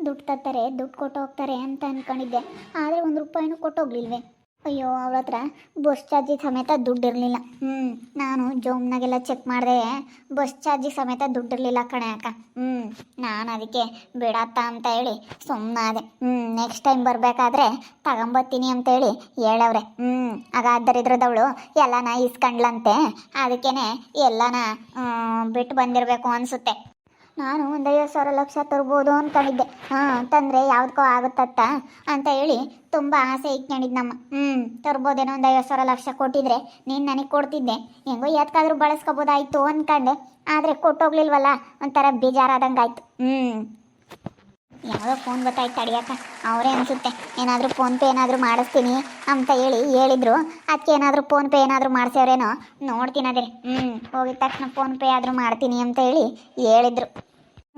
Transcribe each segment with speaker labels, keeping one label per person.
Speaker 1: ದುಡ್ಡು ತರ್ತಾರೆ, ದುಡ್ಡು ಕೊಟ್ಟು ಹೋಗ್ತಾರೆ ಅಂತ ಅನ್ಕೊಂಡಿದ್ದೆ. ಆದರೆ ಒಂದು ರೂಪಾಯಿನೂ ಕೊಟ್ಟೋಗ್ಲಿಲ್ವೇ ಅಯ್ಯೋ, ಅವ್ರ ಹತ್ರ ಬಸ್ ಚಾರ್ಜಿ ಸಮೇತ ದುಡ್ಡು ಇರಲಿಲ್ಲ. ಹ್ಞೂ ನಾನು ಜೋಮ್ನಾಗೆಲ್ಲ ಚೆಕ್ ಮಾಡಿದೆ, ಬಸ್ ಚಾರ್ಜಿ ಸಮೇತ ದುಡ್ಡು ಇರಲಿಲ್ಲ ಕಣೆ ಅಕ್ಕ. ಹ್ಞೂ ನಾನು ಅದಕ್ಕೆ ಬಿಡತ್ತ ಅಂತ ಹೇಳಿ ಸುಮ್ಮನಾದೆ ಹ್ಞೂ ನೆಕ್ಸ್ಟ್ ಟೈಮ್ ಬರಬೇಕಾದ್ರೆ ತಗೊಂಬತ್ತೀನಿ ಅಂತೇಳಿ ಹೇಳವ್ರೆ. ಹ್ಞೂ ಆಗ ದರಿದ್ರದವಳು, ಎಲ್ಲನ ಇಸ್ಕೊಂಡ್ಲಂತೆ. ಅದಕ್ಕೇ ಎಲ್ಲನ ಬಿಟ್ಟು ಬಂದಿರಬೇಕು ಅನಿಸುತ್ತೆ. ನಾನು ಒಂದು ಐವತ್ತು ಸಾವಿರ ಲಕ್ಷ ತರ್ಬೋದು ಅಂದ್ಕೊಂಡಿದ್ದೆ ಹಾಂ, ತಂದರೆ ಯಾವ್ದಕ್ಕೋ ಆಗುತ್ತತ್ತ ಅಂತ ಹೇಳಿ ತುಂಬ ಆಸೆ ಇಟ್ಕೊಂಡಿದ್ದು ನಮ್ಮ. ಹ್ಞೂ ತರ್ಬೋದೇನೋ ಒಂದು ಐವತ್ತು ಸಾವಿರ ಲಕ್ಷ ಕೊಟ್ಟಿದ್ರೆ ನೀನು ನನಗೆ ಕೊಡ್ತಿದ್ದೆ. ಹೆಂಗೋ ಯಾತ್ಕಾದ್ರೂ ಬಳಸ್ಕೋಬೋದಾಯ್ತು ಅಂದ್ಕೊಂಡೆ ಆದರೆ ಕೊಟ್ಟೋಗ್ಲಿಲ್ವಲ್ಲ? ಒಂಥರ ಬೇಜಾರಾದಂಗಾಯ್ತು. ಹ್ಞೂ ಯಾವುದೋ ಫೋನ್ ಗೊತ್ತಾಯ್ತು ತಡಿಯಕ್ಕ. ಅವರೇ ಅನಿಸುತ್ತೆ. ಏನಾದರೂ ಫೋನ್ಪೇ ಏನಾದರೂ ಮಾಡಿಸ್ತೀನಿ ಅಂತ ಹೇಳಿ ಹೇಳಿದ್ರು. ಅದಕ್ಕೆ ಏನಾದರೂ ಫೋನ್ಪೇ ಏನಾದರೂ ಮಾಡಿಸ್ಯವ್ರೇನೋ ನೋಡ್ತೀನಿ ಅದೇ ಹ್ಞೂ ಹೋಗಿದ ತಕ್ಷಣ ಫೋನ್ಪೇ ಆದರೂ ಮಾಡ್ತೀನಿ ಅಂತ ಹೇಳಿ ಹೇಳಿದ್ರು.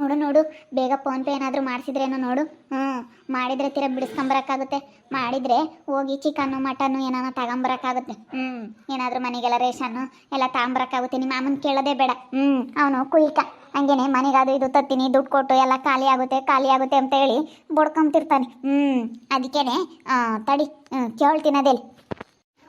Speaker 1: ನೋಡು ನೋಡು, ಬೇಗ ಫೋನ್ಪೇ ಏನಾದರೂ ಮಾಡಿಸಿದ್ರೇನೋ ನೋಡು. ಹ್ಞೂ ಮಾಡಿದರೆ ತೀರ ಬಿಡಿಸ್ಕೊಂಬರಕ್ಕಾಗುತ್ತೆ. ಮಾಡಿದರೆ ಹೋಗಿ ಚಿಕನ್ನು, ಮಟನ್ನು ಏನಾನ ತಗೊಂಬರಕ್ಕಾಗುತ್ತೆ. ಹ್ಞೂ ಏನಾದರೂ ಮನೆಗೆಲ್ಲ ರೇಷನ್ನು ಎಲ್ಲ ತಗೊಂಬರಕ್ಕಾಗುತ್ತೆ. ನಿಮ್ಮ ಮಾಮನ ಕೇಳೋದೇ ಬೇಡ. ಹ್ಞೂ ಅವನು ಕುಯ್ಕ. ಹಂಗೇನೆ ಮನೆಗೆ ಅದು ಇದು ತತ್ತೀನಿ, ದುಡ್ಡು ಕೊಟ್ಟು ಎಲ್ಲ ಖಾಲಿ ಆಗುತ್ತೆ ಖಾಲಿ ಆಗುತ್ತೆ ಅಂತ ಹೇಳಿ ಬಡ್ಕೊಂತಿರ್ತಾನೆ ಹ್ಞೂ ಅದಕ್ಕೇನೆ ತಡಿ ಕೇಳ್ತೀನಿ ಅದೇಲಿ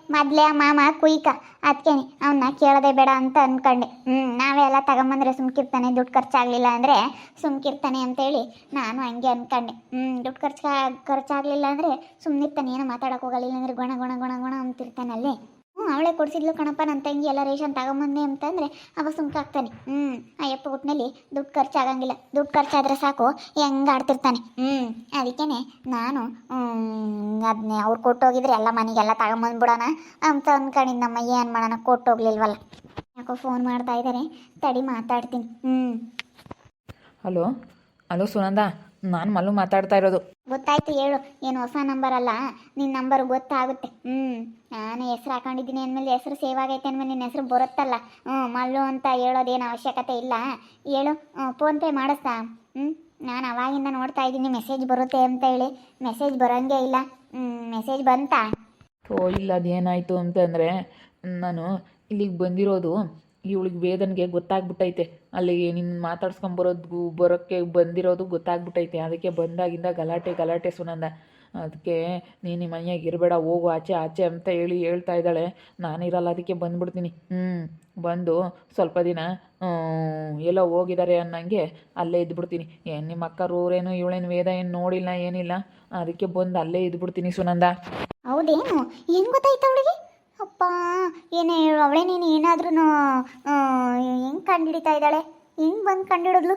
Speaker 1: ಮೊದಲೇ ಮಾಮ ಕುಯ್ಕ ಅದಕ್ಕೇನೆ ಅವನ್ನ ಕೇಳೋದೇ ಬೇಡ ಅಂತ ಅನ್ಕೊಂಡೆ. ಹ್ಞೂ ನಾವೇ ಎಲ್ಲ ತಗೊಂಬಂದ್ರೆ ಸುಮ್ಕಿರ್ತಾನೆ, ದುಡ್ಡು ಖರ್ಚಾಗಲಿಲ್ಲ ಅಂದರೆ ಸುಮ್ಕಿರ್ತಾನೆ ಅಂತೇಳಿ ನಾನು ಹಂಗೆ ಅಂದ್ಕೊಂಡೆ ಹ್ಞೂ ದುಡ್ಡು ಖರ್ಚು, ಖರ್ಚಾಗಲಿಲ್ಲ ಅಂದರೆ ಸುಮ್ಮನಿರ್ತಾನೆ ಏನು ಮಾತಾಡೋಕೆ ಹೋಗಲಿಲ್ಲ ಇಲ್ಲಾಂದ್ರೆ ಗುಣ ಗುಣ ಗುಣ ಗುಣ ಅಂತಿರ್ತಾನೆ ಅಲ್ಲೇ ಅವಳೇ ಕೊಡಿಸಿದ್ಲು ಕಣಪ್ಪ ನನ್ನ ತಂಗಿ ಎಲ್ಲ ರೇಷನ್ ತಗೊಂಬಂದೆ ಅಂತಂದರೆ ಅವಾಗ ಸುಮ್ಕಾಗ್ತಾನೆ ಹ್ಞೂ ಒಟ್ಟಿನಲ್ಲಿ ದುಡ್ಡು ಖರ್ಚಾಗಂಗಿಲ್ಲ. ದುಡ್ಡು ಖರ್ಚಾದ್ರೆ ಸಾಕು, ಹೆಂಗೆ ಆಡ್ತಿರ್ತಾನೆ. ಹ್ಞೂ ಅದಕ್ಕೇನೆ ನಾನು ಅದನ್ನೇ ಅವ್ರು ಕೊಟ್ಟೋಗಿದ್ರೆ ಎಲ್ಲ ಮನೆಗೆಲ್ಲ ತಗೊಂಬಂದ್ಬಿಡೋಣ ಅಂತ ಅನ್ಕೊಂಡಿದ್ದು ನಮ್ಮ ಏನು ಮಾಡೋಣ, ಕೊಟ್ಟೋಗ್ಲಿಲ್ವಲ್ಲ. ಯಾಕೋ ಫೋನ್ ಮಾಡ್ತಾ ಇದ್ದಾರೆ ತಡಿ ಮಾತಾಡ್ತೀನಿ. ಹ್ಞೂ
Speaker 2: ಹಲೋ ಹಲೋ ಸುನಂದ ನಾನು ಮಲ್ಲು ಮಾತಾಡ್ತಾ ಇರೋದು.
Speaker 1: ಗೊತ್ತಾಯ್ತು ಹೇಳು ಏನು ಹೊಸ ನಂಬರ್ ಅಲ್ಲ ನಿನ್ನ ನಂಬರ್ ಗೊತ್ತಾಗುತ್ತೆ. ಹ್ಞೂ ನಾನು ಹೆಸರು ಹಾಕೊಂಡಿದ್ದೀನಿ ಅಂದಮೇಲೆ ಹೆಸರು ಸೇವ್ ಆಗೈತೆ ಅಂದ್ಮೇಲೆ ನಿನ್ನ ಹೆಸರು ಬರುತ್ತಲ್ಲ. ಹ್ಞೂ ಮಲ್ಲು ಅಂತ ಹೇಳೋದೇನು ಅವಶ್ಯಕತೆ ಇಲ್ಲ. ಹೇಳು ಫೋನ್ಪೇ ಮಾಡಿಸ್ತಾ. ಹ್ಞೂ ನಾನು ಅವಾಗಿಂದ ನೋಡ್ತಾ ಇದ್ದೀನಿ ಮೆಸೇಜ್ ಬರುತ್ತೆ ಅಂತ ಹೇಳಿ. ಮೆಸೇಜ್ ಬರೋಂಗೆ ಇಲ್ಲ. ಮೆಸೇಜ್ ಬಂತಾ?
Speaker 2: ಓ ಇಲ್ಲ ಅದೇನಾಯಿತು ಅಂತಂದರೆ ನಾನು ಇಲ್ಲಿಗೆ ಬಂದಿರೋದು ಇವಳಿಗೆ ವೇದನ್ಗೆ ಗೊತ್ತಾಗ್ಬಿಟ್ಟೈತೆ. ಅಲ್ಲಿಗೆ ನಿನ್ನ ಮಾತಾಡ್ಸ್ಕೊಂಬರೋದು ಬರೋಕ್ಕೆ ಬಂದಿರೋದು ಗೊತ್ತಾಗ್ಬಿಟ್ಟೈತೆ ಅದಕ್ಕೆ ಬಂದಾಗಿಂದ ಗಲಾಟೆ ಗಲಾಟೆ ಸುನಂದ. ಅದಕ್ಕೆ ನೀನು ನಿಮ್ಮ ಮನೆಯಾಗ ಇರಬೇಡ, ಹೋಗು, ಆಚೆ ಆಚೆ ಅಂತ ಹೇಳಿ ಹೇಳ್ತಾ ಇದ್ದಾಳೆ. ನಾನಿರಲ್ಲ, ಅದಕ್ಕೆ ಬಂದ್ಬಿಡ್ತೀನಿ. ಹ್ಞೂ ಬಂದು ಸ್ವಲ್ಪ ದಿನ ಎಲ್ಲೋ ಹೋಗಿದ್ದಾರೆ ಅನ್ನಂಗೆ ಅಲ್ಲೇ ಇದ್ಬಿಡ್ತೀನಿ. ಏನು ನಿಮ್ಮ ಅಕ್ಕ ಅಕ್ಕರೂರೇನು ಇವಳೇನು ವೇದ ಏನು ನೋಡಿಲ್ಲ, ಏನಿಲ್ಲ. ಅದಕ್ಕೆ ಬಂದು ಅಲ್ಲೇ ಇದ್ಬಿಡ್ತೀನಿ ಸುನಂದ.
Speaker 1: ಹೌದೇನು? ಏನು ಗೊತ್ತಾಯ್ತು ಅವಳಿಗೆ? ಅಪ್ಪ ಏನೇ ಹೇಳು ಅವಳೇ ನೀನು ಏನಾದ್ರೂ ಹೆಂಗೆ ಕಂಡುಹಿಡಿತಾ ಇದ್ದಾಳೆ? ಹೆಂಗೆ ಬಂದು ಹಿಡಿದ್ಲು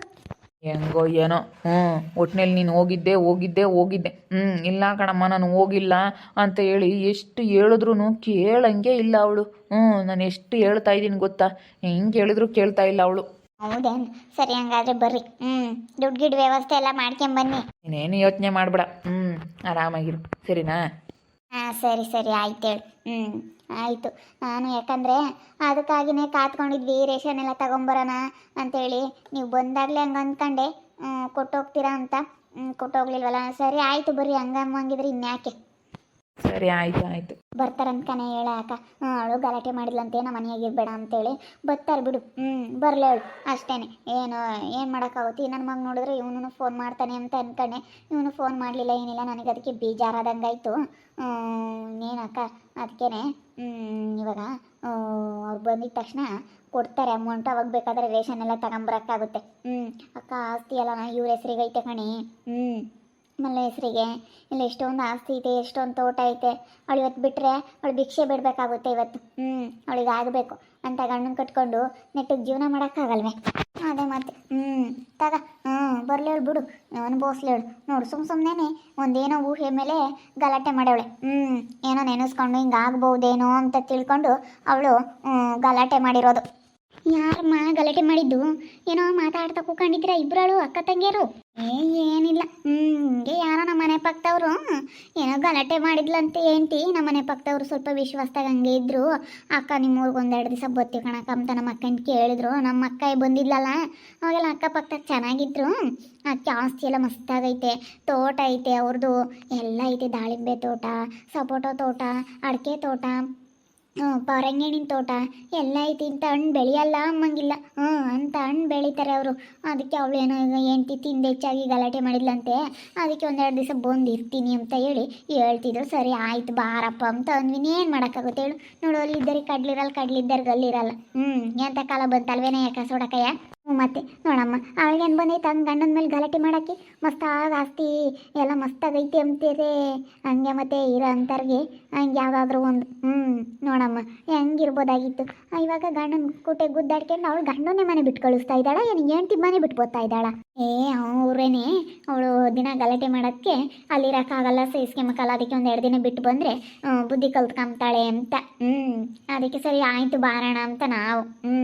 Speaker 2: ಹೆಂಗೋ ಏನೋ ಹ್ಞೂ ಒಟ್ನಲ್ಲಿ ನೀನು ಹೋಗಿದ್ದೆ ಹೋಗಿದ್ದೆ ಹೋಗಿದ್ದೆ. ಹ್ಞೂ ಇಲ್ಲ ಕಣಮ್ಮ ನಾನು ಹೋಗಿಲ್ಲ ಅಂತ ಹೇಳಿ ಎಷ್ಟು ಹೇಳಿದ್ರು ಕೇಳಂಗೆ ಇಲ್ಲ ಅವಳು. ಹ್ಞೂ ನಾನು ಎಷ್ಟು ಹೇಳ್ತಾ ಇದ್ದೀನಿ ಗೊತ್ತಾ? ಹೆಂಗೆ ಹೇಳಿದ್ರು ಕೇಳ್ತಾ ಇಲ್ಲ ಅವಳು.
Speaker 1: ಹೌದೇನು? ಸರಿ ಹಂಗಾದ್ರೆ ಬರ್ರಿ. ಹ್ಞೂ ದುಡ್ಡು ಗಿಡ್ ವ್ಯವಸ್ಥೆ ಎಲ್ಲ ಮಾಡ್ಕೊಂಬನ್ನಿ
Speaker 2: ನೀನೇನು ಯೋಚನೆ ಮಾಡ್ಬೇಡ. ಹ್ಞೂ ಆರಾಮಾಗಿರು. ಸರಿನಾ?
Speaker 1: ಹಾಂ ಸರಿ ಸರಿ, ಆಯ್ತು ಹೇಳಿ. ಹ್ಞೂ ಆಯಿತು. ನಾನು ಯಾಕಂದರೆ ಅದಕ್ಕಾಗಿನೇ ಕಾತ್ಕೊಂಡಿದ್ವಿ, ರೇಷನ್ ಎಲ್ಲ ತಗೊಂಬರೋಣ ಅಂತೇಳಿ. ನೀವು ಬಂದಾಗಲೇ ಹಂಗೆ ಅಂದ್ಕೊಂಡೆ. ಕೊಟ್ಟೋಗ್ತೀರಾ ಅಂತ. ಕೊಟ್ಟೋಗ್ಲಿಲ್ವಲ್ಲ. ಸರಿ, ಆಯಿತು ಬರ್ರಿ ಹಂಗಂಗಿದ್ರೆ ಇನ್ಯಾಕೆ?
Speaker 2: ಸರಿ, ಆಯ್ತು, ಆಯಿತು.
Speaker 1: ಬರ್ತಾರಂತಾನೆ ಹೇಳ ಅಕ್ಕ ಅವಳು ಗಲಾಟೆ ಮಾಡಿದ್ಲಂತೆ, ನಮ್ಮ ಮನೆಯಾಗ ಇರಬೇಡ ಅಂತೇಳಿ ಬರ್ತಾರೆ ಬಿಡು. ಹ್ಞೂ ಬರಲಿ ಅವಳು. ಅಷ್ಟೇನೆ. ಏನು ಏನು ಮಾಡೋಕ್ಕಾಗುತ್ತೆ? ನನ್ನ ಮಗ ನೋಡಿದ್ರೆ ಇವನು ಫೋನ್ ಮಾಡ್ತಾನೆ ಅಂತ ಅನ್ಕೊಂಡೆ ಇವನು ಫೋನ್ ಮಾಡಲಿಲ್ಲ, ಏನಿಲ್ಲ. ನನಗೆ ಅದಕ್ಕೆ ಬೇಜಾರಾದಂಗಾಯ್ತು. ಏನಕ್ಕ ಅದಕ್ಕೇನೆ ಇವಾಗ ಅವ್ರು ಬಂದಿದ ತಕ್ಷಣ ಕೊಡ್ತಾರೆ ಅಮೌಂಟ್ ಅವಾಗ ಬೇಕಾದರೆ ರೇಷನ್ ಎಲ್ಲ ತಗೊಂಬರಕ್ಕಾಗುತ್ತೆ. ಹ್ಞೂ ಅಕ್ಕ, ಆಸ್ತಿ ಎಲ್ಲ ಇವ್ರ ಹೆಸ್ರಿಗೆ ಐತೆ ಕಣಿ. ಹ್ಞೂ ಮಲ್ಲ ಹೆಸರಿಗೆ ಇಲ್ಲಿ ಎಷ್ಟೊಂದು ಆಸ್ತಿ ಐತೆ ಎಷ್ಟೊಂದು ತೋಟ ಐತೆ ಅವಳು ಇವತ್ತು ಬಿಟ್ಟರೆ ಅವಳು ಭಿಕ್ಷೆ ಬಿಡಬೇಕಾಗುತ್ತೆ ಇವತ್ತು. ಹ್ಞೂ ಅವಳಿಗೆ ಆಗಬೇಕು. ಅಂತ ಗಂಡನ ಕಟ್ಕೊಂಡು ನೆಟ್ಟಿಗೆ ಜೀವನ ಮಾಡೋಕ್ಕಾಗಲ್ವೇ? ಅದೇ ಮತ್ತೆ. ಹ್ಞೂ ತಗ. ಹ್ಞೂ ಬರಲಿ ಹೇಳು ಬಿಡು. ಅನುಭವಿಸ್ಲೇಳು ನೋಡು ಸುಮ್ಮ ಸುಮ್ಮನೆ ಒಂದೇನೋ ಊಹೆ ಮೇಲೆ ಗಲಾಟೆ ಮಾಡವಳೆ. ಹ್ಞೂ ಏನೋ ನೆನೆಸ್ಕೊಂಡು ಹಿಂಗೆ ಆಗ್ಬೋದೇನೋ ಅಂತ ತಿಳ್ಕೊಂಡು ಅವಳು ಗಲಾಟೆ ಮಾಡಿರೋದು. ಯಾರಮ್ಮ ಗಲಾಟೆ ಮಾಡಿದ್ದು? ಏನೋ ಮಾತಾಡ್ತಾ ಕೂಕೊಂಡಿದ್ರ ಇಬ್ರಳು, ಅಕ್ಕ ತಂಗಿಯರು? ಏ, ಏನಿಲ್ಲ. ಹಿಂಗೆ ಯಾರೋ ನಮ್ಮ ಮನೆ ಪಕ್ಕದವ್ರು ಏನೋ ಗಲಾಟೆ ಮಾಡಿದ್ಲಂತ ఏంటి ನಮ್ಮ ಮನೆ ಪಕ್ಕದವ್ರು ಸ್ವಲ್ಪ ವಿಶ್ವಾಸದಾಗ ಹಂಗೆ ಇದ್ರು. ಅಕ್ಕ ನಿಮ್ಮ ಊರಿಗೆ ಒಂದೆರಡು ದಿವಸ ಬತ್ತಿ ಕಣಕ್ಕ ಅಂತ ನಮ್ಮ ಅಕ್ಕನ ಕೇಳಿದ್ರು. ನಮ್ಮ ಅಕ್ಕ ಬಂದಿದ್ಲಲ್ಲ? ಅವಾಗೆಲ್ಲ ಅಕ್ಕಪಕ್ಕ ಚೆನ್ನಾಗಿದ್ರು. ಆ ಆಸ್ತಿ ಎಲ್ಲ ಮಸ್ತಾಗೈತೆ. ತೋಟ ಐತೆ ಅವ್ರದ್ದು ಎಲ್ಲ ಐತೆ ದಾಳಿಂಬೆ ತೋಟ, ಸಪೋಟೊ ತೋಟ, ಅಡಿಕೆ ತೋಟ. ಹ್ಞೂ ಪರಂಗಿಣಿನ ತೋಟ. ಎಲ್ಲ ಐತಿ, ಇಂಥ ಹಣ್ಣು ಬೆಳೆಯಲ್ಲ ಅಮ್ಮಂಗಿಲ್ಲ. ಹ್ಞೂ ಅಂತ ಹಣ್ಣು ಬೆಳಿತಾರೆ ಅವರು. ಅದಕ್ಕೆ ಅವಳು ಏನೋ ಹೆಂಡ್ತಿ ತಿಂದು ಹೆಚ್ಚಾಗಿ ಗಲಾಟೆ ಮಾಡಿದ್ಲಂತೆ. ಅದಕ್ಕೆ ಒಂದೆರಡು ದಿವಸ ಬಂದು ಇರ್ತೀನಿ ಅಂತ ಹೇಳಿ ಹೇಳ್ತಿದ್ರು. ಸರಿ, ಆಯ್ತು, ಬಾರಪ್ಪ ಅಂತ ಅಂದ್ವಿನ ಏನು ಮಾಡೋಕ್ಕಾಗುತ್ತೆ ಹೇಳು. ನೋಡು ಇದ್ದರೆ ಕಡ್ಲಿರಲ್ಲ, ಕಡ್ಲಿದ್ದಾರೆ ಗಲ್ಲಿರಲ್ಲ. ಹ್ಞೂ ಎಂಥ ಕಾಲ ಬಂತಲ್ವೇನೇ ಯಾಕೆ ಸೋಡಕಯ್ಯ? ಮತ್ತೆ ನೋಡಮ್ಮ, ಅವಳಿಗೆ ಬಂದೈತೆ? ಹಂಗೆ ಗಂಡನ ಮೇಲೆ ಗಲಾಟೆ ಮಾಡಕ್ಕೆ? ಮಸ್ತಾಗಿ ಆಸ್ತಿ, ಎಲ್ಲ ಮಸ್ತಾಗೈತಿ ಅಂತೀರಿ? ಹಂಗೆ ಮತ್ತೆ ಇರೋ ಅಂಥವ್ರಿಗೆ ಹಂಗೆ ಯಾವುದಾದ್ರೂ ಒಂದು ಹ್ಞೂ, ನೋಡಮ್ಮ, ಹೆಂಗಿರ್ಬೋದಾಗಿತ್ತು? ಇವಾಗ ಗಂಡನ ಕೂಟೆ ಗುದ್ದಾಡ್ಕೊಂಡು ಅವಳು ಗಂಡನೇ ಮನೆ ಬಿಟ್ಟು ಕಳಿಸ್ತಾ ಇದ್ದಾಳ? ಏನು ಹೆಂಡ್ತಿ ಮನೆ ಬಿಟ್ಬೋತಾ ಇದ್ದಾಳ? ಏ, ಅವ್ರೇನೆ, ಅವಳು ದಿನ ಗಲಾಟೆ ಮಾಡೋಕ್ಕೆ ಅಲ್ಲಿರೋಕ್ಕಾಗಲ್ಲ ಸಹಿಸ್ಕೊಂಬಕ್ಕಲ್ಲ ಅದಕ್ಕೆ ಒಂದು ಎರಡು ದಿನ ಬಿಟ್ಟು ಬಂದರೆ ಬುದ್ಧಿ ಕಲ್ತ್ಕೊಂತಾಳೆ ಅಂತ. ಹ್ಞೂ, ಅದಕ್ಕೆ ಸರಿ ಆಯಿತು ಬಾರೋಣ ಅಂತ ನಾವು. ಹ್ಞೂ,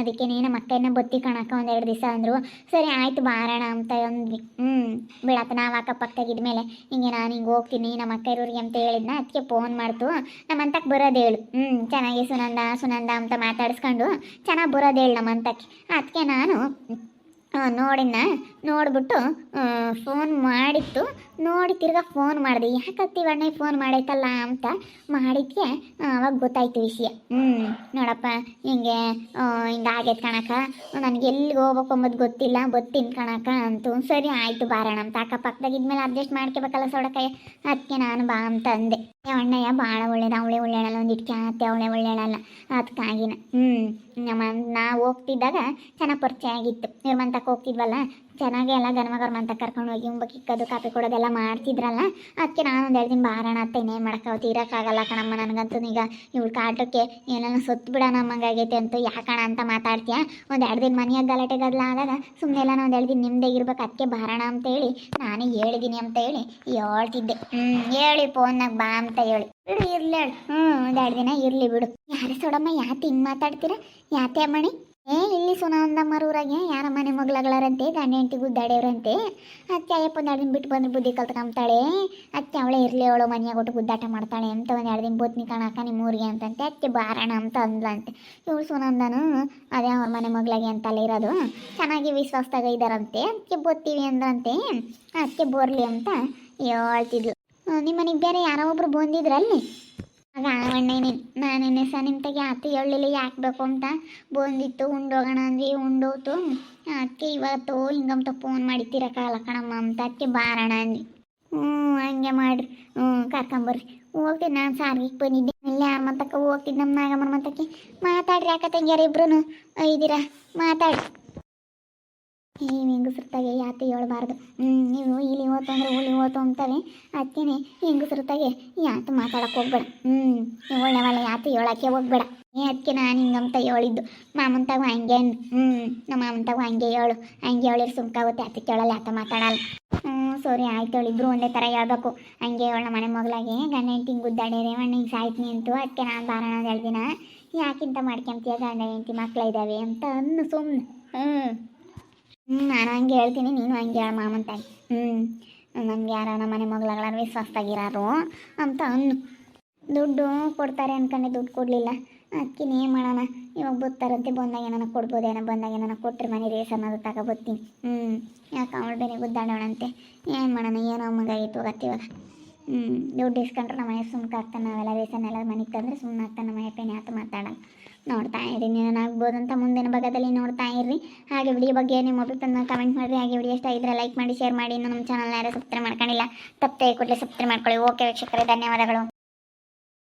Speaker 1: ಅದಕ್ಕೆ ನೀನು ಮಕ್ಕಳನ್ನ ಬತ್ತಿ ಕಣಕ್ಕ ಒಂದು ಎರಡು ದಿವಸ ಅಂದರು, ಸರಿ ಆಯಿತು ಬಾರೋಣ ಅಂತ ಅಂದ್ವಿ. ಹ್ಞೂ ಬಿಡಪ್ಪ, ನಾವು ಅಕ್ಕಪಕ್ಕಾಗಿದ್ಮೇಲೆ ಹಿಂಗೆ ನಾನು ಹಿಂಗೆ ಹೋಗ್ತೀನಿ ನಮ್ಮ ಅಕ್ಕ ಇರೋರಿಗೆ ಅಂತ ಹೇಳಿದ್ನ ಅದಕ್ಕೆ ಫೋನ್ ಮಾಡ್ತು. ನಮ್ಮ ಬರೋದು ಹೇಳು. ಹ್ಞೂ ಚೆನ್ನಾಗಿ ಸುನಂದ ಸುನಂದ ಅಂತ ಮಾತಾಡಿಸ್ಕೊಂಡು ಚೆನ್ನಾಗಿ ಬರೋದು ಹೇಳು ನಮ್ಮ ಅಂತಕ್ಕೆ. ಅದಕ್ಕೆ ನಾನು ನೋಡಿನ ನೋಡ್ಬಿಟ್ಟು ಫೋನ್ ಮಾಡಿತ್ತು. ನೋಡಿ ತಿರ್ಗಾ ಫೋನ್ ಮಾಡಿದೆ. ಯಾಕತ್ತಿ ಅಣ್ಣ ಫೋನ್ ಮಾಡೈತಲ್ಲ ಅಂತ ಮಾಡಿದ್ಕೆ ಅವಾಗ ಗೊತ್ತಾಯ್ತು ವಿಷಯ. ಹ್ಞೂ ನೋಡಪ್ಪ, ಹಿಂಗೆ ಹಿಂಗೆ ಆಗೈತೆ ಕಣಕ ನನಗೆ ಎಲ್ಲಿಗೆ ಹೋಗ್ಬೇಕು ಅಂಬೋದು ಗೊತ್ತಿಲ್ಲ. ಗೊತ್ತಿನ್ ಕಣಕ ಅಂತು. ಸರಿ, ಆಯಿತು ಬಾರಣ ಅಂತ. ಅಕ್ಕಪಕ್ಕದಾಗ ಇದ್ಮೇಲೆ ಅಡ್ಜಸ್ಟ್ ಮಾಡ್ಕೋಬೇಕಲ್ಲ ಸೊಡಕಾಯ ಅದಕ್ಕೆ ನಾನು ಬಾ ಅಂತ ಅಂದೆ. ಅಣ್ಣಯ್ಯ ಭಾಳ ಒಳ್ಳೇದು. ಅವಳೆ ಒಳ್ಳೆಯಳಲ್ಲ ಒಂದು ಇಟ್ಕೆ ಆತ್ತೆ. ಅವಳೆ ಒಳ್ಳೆಯಳಲ್ಲ ಅದಕ್ಕಾಗಿನ ಹ್ಞೂ ನಮ್ಮ, ನಾ ಹೋಗ್ತಿದ್ದಾಗ ಚೆನ್ನಾಗಿ ಪರಿಚಯ ಆಗಿತ್ತು. ನಿರ್ಮಂತಕ್ಕೆ ಹೋಗ್ತಿದ್ವಲ್ಲ? ಚೆನ್ನಾಗಿ ಎಲ್ಲ ಗರ್ಮ ಮಂತ ಕರ್ಕೊಂಡು ಹೋಗಿ ಉಂಬ ಕಿಕ್ಕದು ಕಾಪಿ ಕೊಡೋದೆಲ್ಲ ಮಾಡ್ತಿದ್ರಲ್ಲ ಅದಕ್ಕೆ ನಾನು ಒಂದು ಎರಡು ದಿನ ಬಾರೋಣ ಅಂತ ಇನ್ನೇನು ಮಾಡೋಕ್ಕಾಗುತ್ತೆ, ಇರೋಕ್ಕಾಗಲ್ಲ ಕಣಮ್ಮ ನನಗಂತೂ ಈಗ ಇವಳು ಕಾಟಕ್ಕೆ ಏನೇನೋ ಸೊತ್ತು ಬಿಡೋಣ ನಮ್ಮಂಗಾಗೈತೆ ಅಂತೂ, ಯಾಕಣ ಅಂತ ಮಾತಾಡ್ತೀಯ? ಒಂದು ಎರಡು ದಿನ ಮನೆಯಾಗ ಗಲಾಟೆ ಗದ್ದಲ ಆದಾಗ ಸುಮ್ಮನೆ ಎಲ್ಲ ಒಂದು ಎರಡು ದಿನ ನಿಮ್ಮದೇ ಇರ್ಬೇಕು ಅದಕ್ಕೆ ಬಾರೋಣ ಅಂತ ಹೇಳಿ, ನಾನೇ ಹೇಳಿದ್ದೀನಿ ಅಂತ ಹೇಳಿ ಹೇಳ್ತಿದ್ದೆ. ಹ್ಞೂ ಹೇಳಿ ಫೋನ್ನಾಗ ಬಾ ಅಂತ ಹೇಳಿ. ಬಿಡು ಇರ್ಲಿ ಹೇಳು ಹ್ಞೂ ಒಂದು ಎರಡು ದಿನ ಇರಲಿ ಬಿಡು. ಯಾರು ಸೋಡಮ್ಮ ಯಾಕೆ ಹಿಂಗೆ ಮಾತಾಡ್ತೀರಾ? ಯಾತೆ ಅಮ್ಮಣಿ? ಏ, ಇಲ್ಲಿ ಸುನಂದಮ್ಮರ ಊರಾಗೆ ಯಾರ ಮನೆ ಮಗಳಗಳರಂತೆ, ಗಂಡ ಹೆಂಡತಿ ಗುದ್ದಾಡ್ಯವ್ರಂತೆ ಅತ್ತೆ, ಅಯ್ಯಪ್ಪ ಒಂದು ಎರಡು ದಿನ ಬಿಟ್ಟು ಬಂದು ಬುದ್ಧಿ ಕಲ್ತ್ಕೊಂತಾಳೆ ಅತ್ತೆ, ಅವಳೇ ಇರಲಿ, ಅವಳು ಮನೆಯಾಗ ಒಟ್ಟು ಗುದ್ದಾಟ ಮಾಡ್ತಾಳೆ ಅಂತ ಒಂದು ಎರಡು ದಿನ ಬೋತ್ನಿ ಕಾಣಾಕ ನಿಮ್ಮ ಊರಿಗೆ ಅಂತಂತೆ. ಅತ್ತೆ, ಬಾರಣ ಅಂತ ಅಂದ್ಲಂತೆ. ಇವಳು ಸುನಂದನು, ಅದೇ ಅವ್ರ ಮನೆ ಮಗಳಿಗೆ ಅಂತಲ್ಲ ಇರೋದು. ಚೆನ್ನಾಗಿ ವಿಶ್ವಾಸದಾಗ ಇದ್ದಾರಂತೆ ಅತ್ತೆ, ಬೋತ್ತೀವಿ ಅಂದ್ರಂತೆ. ಅತ್ತೆ, ಬೋರ್ಲಿ ಅಂತ ಹೇಳ್ತಿದ್ಲು. ನಿಮ್ಮ ಮನೆಗೆ ಬೇರೆ ಯಾರೋ ಒಬ್ರು ಬಂದಿದ್ರಲ್ಲಿ ಆಗ ಅವಣ್ಣೇನೆ ನಾನೇನೆ ಸಹ ನಿಮ್ಮ ತಗೆ ಅತ್ತೆ ಹೇಳಲಿಲ್ಲ, ಯಾಕೆ ಬೇಕು ಅಂತ. ಬಂದಿತ್ತು, ಉಂಡೋಗೋಣ ಅಂದ್ವಿ, ಉಂಡೋತು. ಅದಕ್ಕೆ ಇವತ್ತು ಹಿಂಗಂತ ಫೋನ್ ಮಾಡಿತ್ತಿರಕ್ಕಾಗಲ್ಲ ಕಣಮ್ಮ ಅಂತ ಅದಕ್ಕೆ ಬಾರಣ ಅಂದ್ವಿ. ಹ್ಞೂ, ಹಂಗೆ ಮಾಡ್ರಿ. ಹ್ಞೂ ಕರ್ಕೊಂಬರ್ರಿ ಹೋಗ್ತೀನಿ ನಾನು ಸಾರಿಗೆ ಬಂದಿದ್ದೆ. ಇಲ್ಲಿ ಯಾರ ಮತ್ತಕ್ಕ ಹೋಗ್ತಿದ್ದು ನಮ್ಮ ನಾಗಮ್ಮನ ಮತ್ತಕ್ಕೆ. ಮಾತಾಡ್ರಿ ಅಕ್ಕ ತಂಗ್ಯಾರ ಇಬ್ರು ಇದ್ದೀರಾ? ಮಾತಾಡ್ರಿ. ಈ ಹೆಂಗಸ್ರತಾಗೆ ಯಾತೆ ಹೇಳ್ಬಾರ್ದು. ನೀವು ಇಲ್ಲಿ ಓತು ಅಂದ್ರೆ ಉಳಿ ಓತು ಅಂತವೆ ಅದಕ್ಕೇನೆ ಹೆಂಗಸ್ರತಾಗೆ ಯಾತು ಮಾತಾಡಕ್ಕೆ ಹೋಗ್ಬೇಡ. ಹ್ಞೂ ನೀವು ಒಳ್ಳೆವಲ್ಲ ಯಾತು ಹೇಳಕ್ಕೆ ಹೋಗ್ಬೇಡ. ಏ ಅದಕ್ಕೆ ನಾನು ಹಿಂಗಂತ ಹೇಳಿದ್ದು. ಮಾಮಂತಾಗ ಹಂಗೆ ಹ್ಞೂ ನಮ್ಮ ಮಾಮಂತಾಗ ಹಂಗೆ ಹೇಳು. ಹಂಗೆ ಹೇಳಿ ಸುಮ್ಕಾಗುತ್ತೆ ಯಾತ ಕೇಳಲ್ಲ ಯಾತ ಮಾತಾಡಲ್ಲ. ಹ್ಞೂ ಸರಿ ಆಯ್ತು ಹೇಳಿ, ಇಬ್ರು ಒಂದೇ ಥರ ಹೇಳ್ಬೇಕು. ಹಂಗೆ ಹೇಳ ನಮ್ಮ ಮನೆ ಮಗಳಾಗೆ ಗಂಡ ಹೆಂಡ್ತಿ ಹಿಂಗೆ ಗುದ್ದಾಡ್ಯಾರೆ ಅಣ್ಣ ಹಿಂಗೆ ಸಾಯ್ತೀನಿ ಅಂತು. ಅದಕ್ಕೆ ನಾನು ಬಾರೋಣ ಅಂತ ಹೇಳ್ದಿನ. ಯಾಕಿಂತ ಮಾಡ್ಕೊಂತೀಯ ಗಂಡ ಹೆಂಡತಿ ಮಕ್ಳು ಇದ್ದಾವೆ ಅಂತ ಅನ್ನು ಸುಮ್ಮನೆ ಹ್ಞೂ ಹ್ಞೂ ನಾನು ಹಂಗೆ ಹೇಳ್ತೀನಿ, ನೀನು ಹಂಗೆ ಹೇಳ ಮಾಮಂತಾಗಿ ಹ್ಞೂ ನಮ್ಗೆ ಯಾರ ನಮ್ಮ ಮನೆ ಮಗಳಾರ ವಿಶ್ವಾಸದಾಗಿರಾರು ಅಂತ ಅನ್ನು ದುಡ್ಡು ಕೊಡ್ತಾರೆ ಅನ್ಕೊಂಡೆ, ದುಡ್ಡು ಕೊಡಲಿಲ್ಲ. ಅದಕ್ಕೆ ಏನು ಮಾಡೋಣ? ಇವಾಗ ಬರ್ತಾರಂತೆ ಬಂದಾಗ ಏನಾನ ಕೊಡ್ಬೋದೇನೋ, ಬಂದಾಗ ಏನಾನ ಕೊಟ್ಟರೆ ಮನೆ ರೇಸ್ ಅನ್ನೋದು ತಗೊಬತ್ತೀನಿ. ಹ್ಞೂ ಯಾಕೆ ಅವಳು ಬೇರೆ ಗುದ್ದಾಡೋಣಂತೆ ಏನು ಮಾಡೋಣ? ಏನೋ ಮಗ ಇತ್ತು ಹ್ಞೂ ದುಡ್ಡು ಇಸ್ಕೊಂಡ್ರೆ ನಮ್ಮ ಮನೆ ಸುಮ್ಕೆ ಆಗ್ತಾನೆ ನಾವೆಲ್ಲ ಎಲ್ಲ ಮನೆಗೆ ತಂದರೆ ಸುಮ್ಮನೆ ಆಗ್ತಾನೆ, ನಮ್ಮ ಯಪ್ಪೇನೆ ಯಾತು ಮಾತಾಡೋಣ ನೋಡ್ತಾ ಇರಿ ಏನಾಗ್ಬೋದು ಅಂತ ಮುಂದಿನ ಭಾಗದಲ್ಲಿ ನೋಡ್ತಾ ಇರ್ರಿ. ಹಾಗೆ ವಿಡಿಯೋ ಬಗ್ಗೆ ನಿಮ್ಮ ಅಭಿಪ್ರಾಯ ಕಮೆಂಟ್ ಮಾಡಿರಿ. ಹಾಗೆ ವಿಡಿಯೋ ಇಷ್ಟ ಇದ್ರೆ ಲೈಕ್ ಮಾಡಿ ಶೇರ್ ಮಾಡಿ. ಇನ್ನು ನಮ್ಮ ಚಾನಲ್ನ ಯಾರು ಸಬ್ಸ್ಕ್ರೈಬ್ ಮಾಡ್ಕೊಂಡಿಲ್ಲ ತಪ್ಪೇ ಕೂಡಲೇ ಸಬ್ಸ್ಕ್ರೈಬ್ ಮಾಡ್ಕೊಳ್ಳಿ. ಓಕೆ ವೀಕ್ಷಕರೇ, ಧನ್ಯವಾದಗಳು.